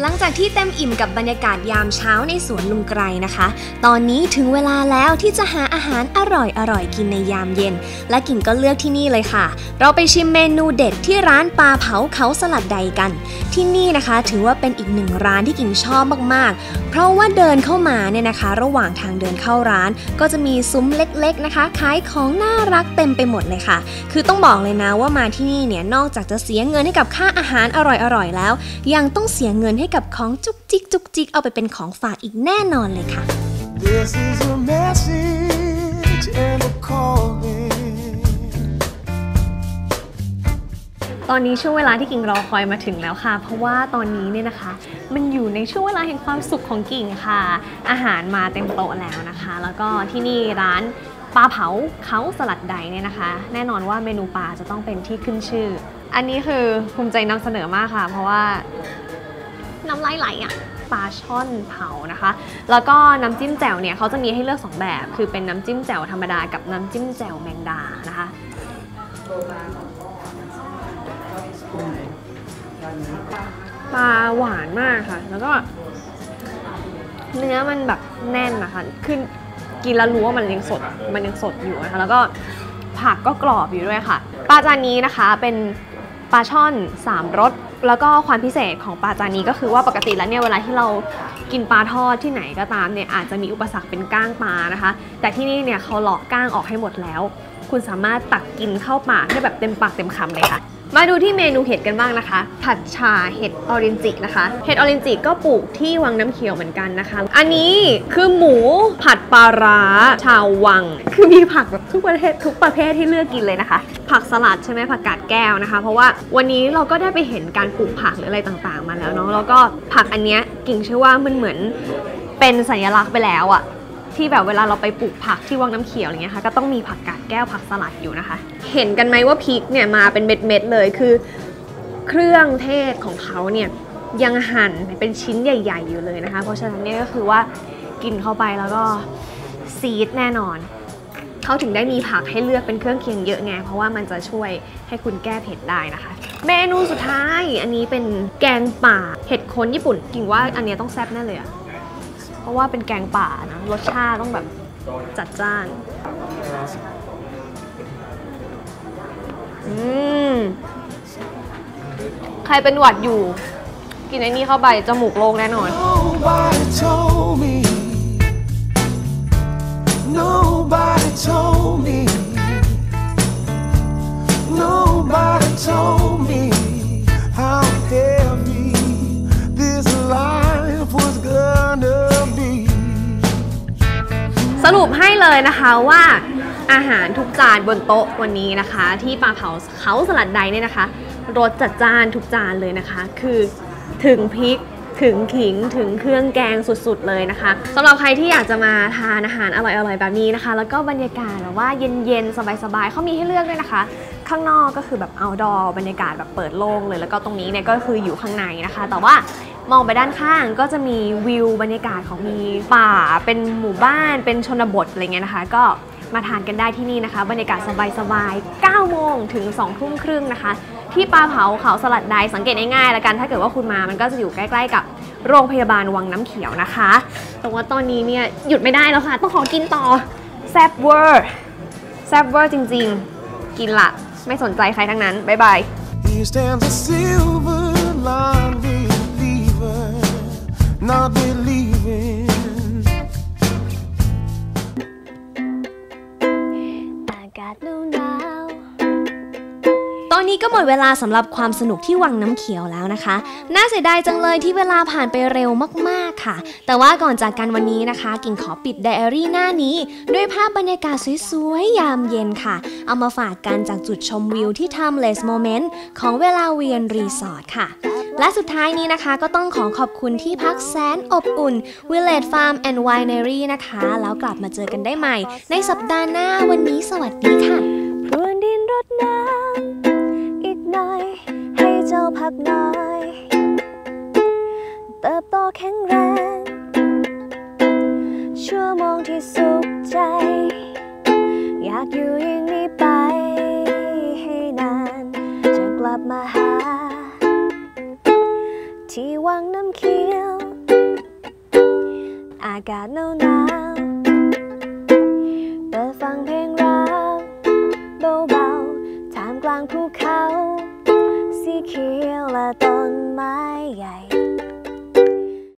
หลังจากที่เต็มอิ่มกับบรรยากาศยามเช้าในสวนลุงไกรนะคะ ตอนนี้ถึงเวลาแล้วที่จะหาอาหารอร่อยอร่อยกินในยามเย็น และกิ่งก็เลือกที่นี่เลยค่ะ เราไปชิมเมนูเด็ดที่ร้านปลาเผาเขาสลัดใดกัน ที่นี่นะคะถือว่าเป็นอีกหนึ่งร้านที่กิ่งชอบมากๆ เพราะว่าเดินเข้ามาเนี่ยนะคะ ระหว่างทางเดินเข้าร้าน ก็จะมีซุ้มเล็ก ๆนะคะขายของน่ารักเต็มไปหมดเลยค่ะ คือต้องบอกเลยนะว่ามาที่นี่เนี่ยนอกจากจะเสียเงินให้กับค่าอาหารอร่อยๆแล้ว ยังต้องเสียเงินให้กับของจุกจิกจุกจิกเอาไปเป็นของฝากอีกแน่นอนเลยค่ะ This is a message and a calling. ตอนนี้ช่วงเวลาที่กิ่งรอคอยมาถึงแล้วค่ะ เพราะว่าตอนนี้เนี่ยนะคะ มันอยู่ในช่วงเวลาแห่งความสุขของกิ่งค่ะ อาหารมาเต็มโต๊ะแล้วนะคะ แล้วก็ที่นี่ร้านปลาเผาเขาสลัดใดเนี่ยนะคะ แน่นอนว่าเมนูปลาจะต้องเป็นที่ขึ้นชื่อ อันนี้คือภูมิใจนำเสนอมากค่ะ เพราะว่า น้ำลายไหลอะปลาช่อนเผานะคะ แล้วก็น้ำจิ้มแจ่วเนี่ยเขาจะมีให้เลือก 2 แบบ คือเป็นน้ำจิ้มแจ่วธรรมดากับน้ำจิ้มแจ่วแมงดานะคะปลาหวานมากค่ะ แล้วก็เนื้อมันแบบแน่นนะคะ คือกินแล้วรู้ว่ามันยังสด มันยังสดอยู่นะคะ แล้วก็ผักก็กรอบอยู่ด้วยค่ะ ปลาจานนี้นะคะเป็น ปลาช่อนสามรสแล้วก็ความพิเศษของปลาจานนี้ก็คือว่าปกติแล้วเนี่ยเวลาที่เรากินปลาทอดที่ไหนก็ตามเนี่ยอาจจะมีอุปสรรคเป็นก้างปลานะคะ แต่ที่นี่เนี่ยเขาเลาะก้างออกให้หมดแล้ว คุณสามารถตักกินเข้าปากได้แบบเต็มปากเต็มคำเลยค่ะ มาดูที่เมนูเห็ดกันบ้างนะคะ ผัดชาเห็ดออรินจินะคะ เห็ดออรินจิก็ปลูกที่วังน้ำเขียวเหมือนกันนะคะ อันนี้คือหมูผัดปลาร้าชาววัง คือมีผักแบบทุกประเภททุกประเภทที่เลือกกินเลยนะคะ ผักสลัดใช่ไหมผักกาดแก้วนะคะ เพราะว่าวันนี้เราก็ได้ไปเห็นการปลูกผักหรืออะไรต่างๆ มาแล้วเนาะ แล้วก็ผักอันเนี้ยกิ่งเชื่อว่ามันเหมือนเป็นสัญลักษณ์ไปแล้วอะ ที่แบบเวลาเราไปปลูกผักที่วังน้ำเขียวอะไรเงี้ยค่ะก็ต้องมีผักกาดแก้วผักสลัดอยู่นะคะ เห็นกันไหมว่าพริกเนี่ยมาเป็นเม็ดๆเลยคือ เครื่องเทศของเขาเนี่ยยังหั่นเป็นชิ้นใหญ่ ๆ อยู่เลยนะคะ เพราะฉะนั้นเนี่ยก็คือว่ากินเข้าไปแล้วก็ซีดแน่นอน เขาถึงได้มีผักให้เลือกเป็นเครื่องเคียงเยอะไง เพราะว่ามันจะช่วยให้คุณแก้เผ็ดได้นะคะ เมนูสุดท้ายอันนี้เป็นแกงป่าเห็ดโคนญี่ปุ่นกิ่งว่าอันเนี้ยต้องแซ่บแน่เลยอะ เพราะว่าเป็นแกงป่านะ รสชาติต้องแบบจัดจ้าน อืม ใครเป็นหวัดอยู่ กินไอ้นี่เข้าไปจมูกโล่งแน่นอน เลยนะคะว่าอาหารทุกจานบนโต๊ะวันนี้นะคะ ที่ปลาเผาเขาสลัดใดเนี่ยนะคะรสจัดจานทุกจานเลยนะคะ คือถึงพริกถึงขิงถึงเครื่องแกงสุดๆเลยนะคะสำหรับใครที่อยากจะมาทานอาหารอร่อยๆแบบนี้นะคะ แล้วก็บรรยากาศแบบว่าเย็นๆสบายๆเขามีให้เลือกด้วยนะคะ ข้างนอกก็คือแบบ outdoor บรรยากาศแบบเปิดโล่งเลย แล้วก็ตรงนี้เนี่ยก็คืออยู่ข้างในนะคะ แต่ว่า มองไปด้านข้างก็จะมีวิวบรรยากาศของมีป่า เป็นหมู่บ้าน เป็นชนบทอะไรเงี้ยนะคะ ก็มาทานกันได้ที่นี่นะคะ บรรยากาศสบายๆ 9 โมงถึง 2 ทุ่มครึ่งนะคะ ที่ปลาเผาเขาสลัดใดสังเกตง่ายๆแล้วกัน ถ้าเกิดว่าคุณมา มันก็จะอยู่ใกล้ๆกับโรงพยาบาลวังน้ำเขียวนะคะ แต่ว่าตอนนี้เนี่ยหยุดไม่ได้แล้วค่ะ ต้องขอกินต่อแซ่บเวอร์แซ่บเวอร์จริงๆ กินละ ไม่สนใจใครทั้งนั้น บ๊ายบาย ตอนนี้ก็หมดเวลาสำหรับความสนุกที่วังน้ำเขียวแล้วนะคะ น่าเสียดายจังเลยที่เวลาผ่านไปเร็วมากๆค่ะ แต่ว่าก่อนจากกันวันนี้นะคะ กิ่งขอปิดไดอารี่หน้านี้ ด้วยภาพบรรยากาศสวยๆ ยามเย็นค่ะ เอามาฝากกันจากจุดชมวิวที่ Timeless Moment ของเวลาเวียนรีสอร์ทค่ะ และสุดท้ายนี้นะคะก็ต้องขอขอบคุณที่พักแสนอบอุ่น Village Farm and Winery นะคะ แล้วกลับมาเจอกันได้ใหม่ ในสัปดาห์หน้าวันนี้สวัสดีค่ะพรวนดินรดน้ำอีกหน่อย ให้เจ้าพักหน่อยเติบโตแข็งแรงชั่วโมงที่สุข ที่วังน้ำเขียว อากาศหนาวหนาวเปิดฟังเพลงรักเบาๆท่ามกลางภูเขา สีเขียวและต้นไม้